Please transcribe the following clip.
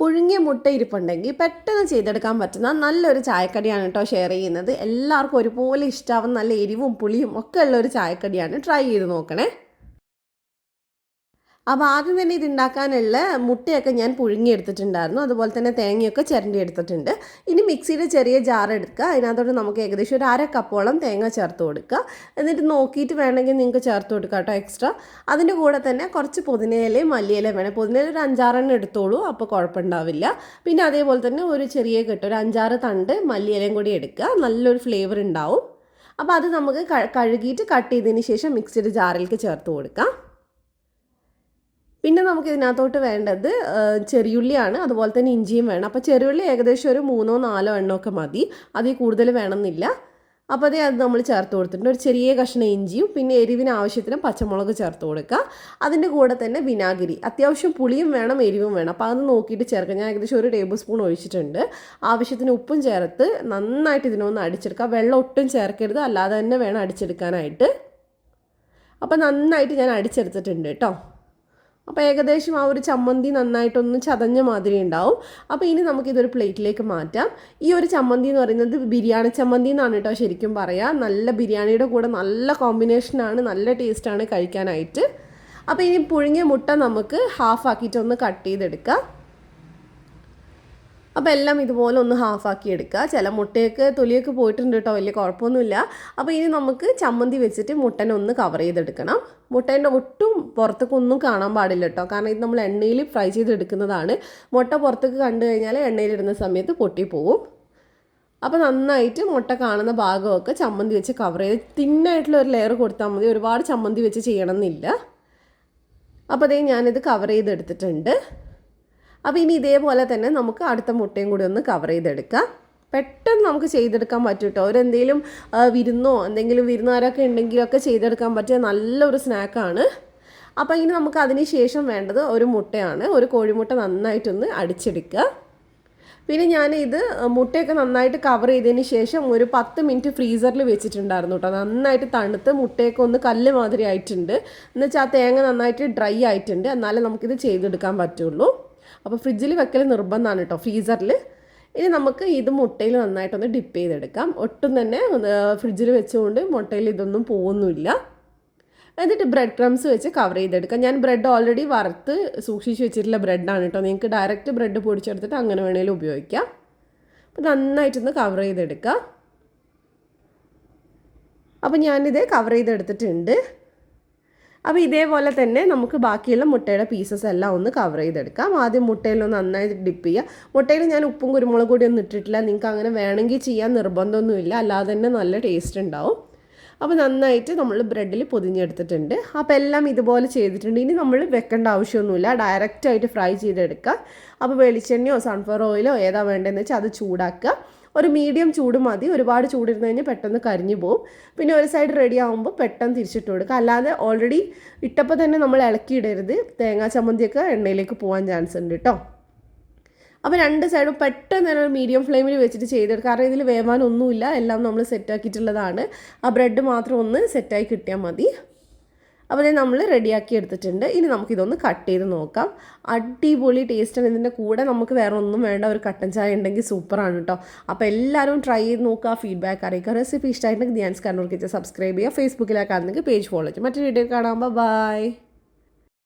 പുഴുങ്ങിയ മുട്ട ഇരിപ്പുണ്ടെങ്കിൽ പെട്ടെന്ന് ചെയ്തെടുക്കാൻ പറ്റുന്ന നല്ലൊരു ചായക്കടിയാണ് കേട്ടോ ഷെയർ ചെയ്യുന്നത്. എല്ലാവർക്കും ഒരുപോലെ ഇഷ്ടാവും നല്ല എരിവും പുളിയും ഒക്കെ ഉള്ള ഒരു ചായക്കടിയാണ് ട്രൈ ചെയ്ത് നോക്കണേ. അപ്പോൾ ആദ്യം തന്നെ ഇത് ഉണ്ടാക്കാനുള്ള മുട്ടയൊക്കെ ഞാൻ പുഴുങ്ങിയെടുത്തിട്ടുണ്ടായിരുന്നു. അതുപോലെ തന്നെ തേങ്ങയൊക്കെ ചിരണ്ടി എടുത്തിട്ടുണ്ട് ഇനി മിക്സിയുടെ ചെറിയ ജാർ എടുക്കുക. അതിനകത്തോട്ട് നമുക്ക് ഏകദേശം ഒരു അര കപ്പോളം തേങ്ങ ചേർത്ത് കൊടുക്കുക. എന്നിട്ട് നോക്കിയിട്ട് വേണമെങ്കിൽ നിങ്ങൾക്ക് ചേർത്ത് കൊടുക്കുക കേട്ടോ എക്സ്ട്രാ. അതിന്റെ കൂടെ തന്നെ കുറച്ച് പുതിനയിലയും മല്ലിയിലയും വേണം. പുതിനയില ഒരു അഞ്ചാറെണ്ണം എടുത്തോളൂ അപ്പോൾ കുഴപ്പമുണ്ടാവില്ല. പിന്നെ അതേപോലെ തന്നെ ഒരു ചെറിയ കെട്ട് ഒരു അഞ്ചാറ് തണ്ട് മല്ലിയിലയും കൂടി എടുക്കുക. നല്ലൊരു ഫ്ലേവർ ഉണ്ടാവും. അപ്പോൾ അത് നമുക്ക് കഴുകിയിട്ട് കട്ട് ചെയ്തതിന് ശേഷം മിക്സിയുടെ ജാറിലേക്ക് ചേർത്ത് കൊടുക്കാം. പിന്നെ നമുക്ക് ഇതിനകത്തോട്ട് വേണ്ടത് ചെറിയുള്ളിയാണ് അതുപോലെ തന്നെ ഇഞ്ചിയും വേണം. അപ്പോൾ ചെറിയുള്ളി ഏകദേശം ഒരു മൂന്നോ നാലോ എണ്ണമൊക്കെ മതി. അതിൽ കൂടുതൽ വേണമെന്നില്ല. അപ്പോൾ അതേ അത് നമ്മൾ ചേർത്ത് കൊടുത്തിട്ടുണ്ട്. ഒരു ചെറിയ കഷ്ണം ഇഞ്ചിയും പിന്നെ എരിവിന് ആവശ്യത്തിന് പച്ചമുളക് ചേർത്ത് കൊടുക്കുക. അതിന്റെ കൂടെ തന്നെ വിനാഗിരി. അത്യാവശ്യം പുളിയും വേണം എരിവും വേണം. അപ്പോൾ അത് നോക്കിയിട്ട് ചേർക്കുക. ഞാൻ ഏകദേശം ഒരു ടേബിൾ സ്പൂൺ ഒഴിച്ചിട്ടുണ്ട്. ആവശ്യത്തിന് ഉപ്പും ചേർത്ത് നന്നായിട്ട് ഇതിനൊന്ന് അടിച്ചെടുക്കുക. വെള്ളം ഒട്ടും ചേർക്കരുത്. അല്ലാതെ തന്നെ വേണം അടിച്ചെടുക്കാനായിട്ട്. അപ്പോൾ നന്നായിട്ട് ഞാൻ അടിച്ചെടുത്തിട്ടുണ്ട് കേട്ടോ. അപ്പോൾ ഏകദേശം ആ ഒരു ചമ്മന്തി നന്നായിട്ടൊന്ന് ചതഞ്ഞ മാതിരി ഉണ്ടാവും. അപ്പോൾ ഇനി നമുക്കിതൊരു പ്ലേറ്റിലേക്ക് മാറ്റാം. ഈ ഒരു ചമ്മന്തി എന്ന് പറയുന്നത് ബിരിയാണി ചമ്മന്തി എന്നാണ് കേട്ടോ ശരിക്കും പറയാം. നല്ല ബിരിയാണിയുടെ കൂടെ നല്ല കോമ്പിനേഷനാണ് നല്ല ടേസ്റ്റാണ് കഴിക്കാനായിട്ട്. അപ്പോൾ ഇനി പുഴുങ്ങിയ മുട്ട നമുക്ക് ഹാഫ് ആക്കിയിട്ടൊന്ന് കട്ട് ചെയ്തെടുക്കാം. അപ്പോൾ എല്ലാം ഇതുപോലെ ഒന്ന് ഹാഫാക്കി എടുക്കുക. ചില മുട്ടയൊക്കെ തൊലിയൊക്കെ പോയിട്ടുണ്ട് കേട്ടോ വലിയ കുഴപ്പമൊന്നുമില്ല. അപ്പോൾ ഇനി നമുക്ക് ചമ്മന്തി വെച്ചിട്ട് മുട്ടനെ ഒന്ന് കവർ ചെയ്തെടുക്കണം. മുട്ടേന്റെ ഒട്ടും പുറത്തേക്കൊന്നും കാണാൻ പാടില്ല കേട്ടോ. കാരണം ഇത് നമ്മൾ എണ്ണയിൽ ഫ്രൈ ചെയ്തെടുക്കുന്നതാണ്. മുട്ട പുറത്തേക്ക് കണ്ടു കഴിഞ്ഞാൽ എണ്ണയിലിടുന്ന സമയത്ത് പൊട്ടിപ്പോവും അപ്പോൾ നന്നായിട്ട് മുട്ട കാണുന്ന ഭാഗമൊക്കെ ചമ്മന്തി വെച്ച് കവർ ചെയ്ത് തിന്നായിട്ടുള്ള ഒരു ലെയർ കൊടുത്താൽ മതി. ഒരുപാട് ചമ്മന്തി വെച്ച് ചെയ്യണമെന്നില്ല. അപ്പോൾ അതേ ഞാനിത് കവർ ചെയ്തെടുത്തിട്ടുണ്ട്. അപ്പോൾ ഇനി ഇതേപോലെ തന്നെ നമുക്ക് അടുത്ത മുട്ടയും കൂടി ഒന്ന് കവർ ചെയ്തെടുക്കാം. പെട്ടെന്ന് നമുക്ക് ചെയ്തെടുക്കാൻ പറ്റും കേട്ടോ അവരെന്തെങ്കിലും വിരുന്നോ എന്തെങ്കിലും വിരുന്നുകാരൊക്കെ ഉണ്ടെങ്കിലൊക്കെ ചെയ്തെടുക്കാൻ പറ്റിയ നല്ലൊരു സ്നാക്കാണ് അപ്പോൾ ഇനി നമുക്ക് അതിന് ശേഷം വേണ്ടത് ഒരു മുട്ടയാണ്. ഒരു കോഴിമുട്ട നന്നായിട്ടൊന്ന് അടിച്ചെടുക്കുക. പിന്നെ ഞാൻ ഇത് മുട്ടയൊക്കെ നന്നായിട്ട് കവർ ചെയ്തതിന് ശേഷം ഒരു പത്ത് മിനിറ്റ് ഫ്രീസറിൽ വെച്ചിട്ടുണ്ടായിരുന്നു കേട്ടോ. നന്നായിട്ട് തണുത്ത് മുട്ടയൊക്കെ ഒന്ന് കല്ല് മാതിരി ആയിട്ടുണ്ട്. എന്നുവെച്ചാൽ ആ തേങ്ങ നന്നായിട്ട് ഡ്രൈ ആയിട്ടുണ്ട്. എന്നാലേ നമുക്കിത് ചെയ്തെടുക്കാൻ പറ്റുള്ളൂ. അപ്പോൾ ഫ്രിഡ്ജിൽ വെക്കൽ നിർബന്ധമാണ് കേട്ടോ ഫ്രീസറിൽ ഇനി നമുക്ക് ഇത് മുട്ടയിൽ നന്നായിട്ടൊന്ന് ഡിപ്പ് ചെയ്തെടുക്കാം. ഒട്ടും തന്നെ ഫ്രിഡ്ജിൽ വെച്ചുകൊണ്ട് മുട്ടയിൽ ഇതൊന്നും പോകുന്നില്ല എന്നിട്ട് ബ്രെഡ് ക്രംസ് വെച്ച് കവർ ചെയ്തെടുക്കാം. ഞാൻ ബ്രെഡ് ഓൾറെഡി വറുത്ത് സൂക്ഷിച്ച് വെച്ചിട്ടുള്ള ബ്രെഡാണ് കേട്ടോ നിങ്ങൾക്ക് ഡയറക്റ്റ് ബ്രെഡ് പൊടിച്ചെടുത്തിട്ട് അങ്ങനെ വേണേലും ഉപയോഗിക്കാം. അപ്പോൾ നന്നായിട്ടൊന്ന് കവർ ചെയ്തെടുക്കാം. അപ്പോൾ ഞാനിത് കവർ ചെയ്തെടുത്തിട്ടുണ്ട്. അപ്പോൾ ഇതേപോലെ തന്നെ നമുക്ക് ബാക്കിയുള്ള മുട്ടയുടെ പീസസ് എല്ലാം ഒന്ന് കവർ ചെയ്തെടുക്കാം. ആദ്യം മുട്ടയിലൊന്ന് നന്നായി ഡിപ്പ് ചെയ്യുക മുട്ടയിൽ ഞാൻ ഉപ്പും കുരുമുളക് കൂടി ഒന്നും ഇട്ടിട്ടില്ല. നിങ്ങൾക്ക് അങ്ങനെ വേണമെങ്കിൽ ചെയ്യാൻ നിർബന്ധമൊന്നുമില്ല. അല്ലാതെ തന്നെ നല്ല ടേസ്റ്റ് ഉണ്ടാവും. അപ്പോൾ നന്നായിട്ട് നമ്മൾ ബ്രെഡിൽ പൊതിഞ്ഞെടുത്തിട്ടുണ്ട്. അപ്പോൾ എല്ലാം ഇതുപോലെ ചെയ്തിട്ടുണ്ട്. ഇനി നമ്മൾ വെക്കേണ്ട ആവശ്യമൊന്നുമില്ല. ഡയറക്റ്റായിട്ട് ഫ്രൈ ചെയ്തെടുക്കുക അപ്പോൾ വെളിച്ചെണ്ണയോ സൺഫ്ലവർ ഓയിലോ ഏതാ വേണ്ടതെന്ന് വെച്ചാൽ അത് ചൂടാക്കുക. ഒരു മീഡിയം ചൂട് മതി. ഒരുപാട് ചൂടിരുന്ന് കഴിഞ്ഞാൽ പെട്ടെന്ന് കരിഞ്ഞു പോകും പിന്നെ ഒരു സൈഡ് റെഡി ആകുമ്പോൾ പെട്ടെന്ന് തിരിച്ചിട്ട് കൊടുക്കുക. അല്ലാതെ ഓൾറെഡി ഇട്ടപ്പോൾ തന്നെ നമ്മൾ ഇളക്കിയിടരുത്. തേങ്ങാ ചമ്മന്തിയൊക്കെ എണ്ണയിലേക്ക് പോകാൻ ചാൻസ് ഉണ്ട് കേട്ടോ അപ്പോൾ രണ്ട് സൈഡും പെട്ടെന്ന് തന്നെ ഒരു മീഡിയം ഫ്ലെയിമിൽ വെച്ചിട്ട് ചെയ്തെടുക്കുക. കാരണം ഇതിൽ വേവാനൊന്നുമില്ല. എല്ലാം നമ്മൾ സെറ്റാക്കിയിട്ടുള്ളതാണ് ആ ബ്രെഡ് മാത്രം ഒന്ന് സെറ്റായി കിട്ടിയാൽ മതി. അപ്പോൾ ഇത് നമ്മൾ റെഡിയാക്കി എടുത്തിട്ടുണ്ട്. ഇനി നമുക്കിതൊന്ന് കട്ട് ചെയ്ത് നോക്കാം. അടിപൊളി ടേസ്റ്റാണ് ഇതിന്റെ കൂടെ നമുക്ക് വേറെ ഒന്നും വേണ്ട. ഒരു കട്ടൻ ചായ ഉണ്ടെങ്കിൽ സൂപ്പറാണ് കേട്ടോ അപ്പോൾ എല്ലാവരും ട്രൈ ചെയ്ത് നോക്കുക. ഫീഡ്ബാക്ക് അറിയിക്കുക. റെസിപ്പി ഇഷ്ടമായിട്ടുണ്ടെങ്കിൽ ധ്യാൻസ് കണ്ണൂർ കിച്ചൻ സബ്സ്ക്രൈബ് ചെയ്യുക. ഫേസ്ബുക്കിലേക്കാണെങ്കിൽ പേജ് ഫോളോ ചെയ്യും മറ്റൊരു വീഡിയോ കാണാം. ബൈ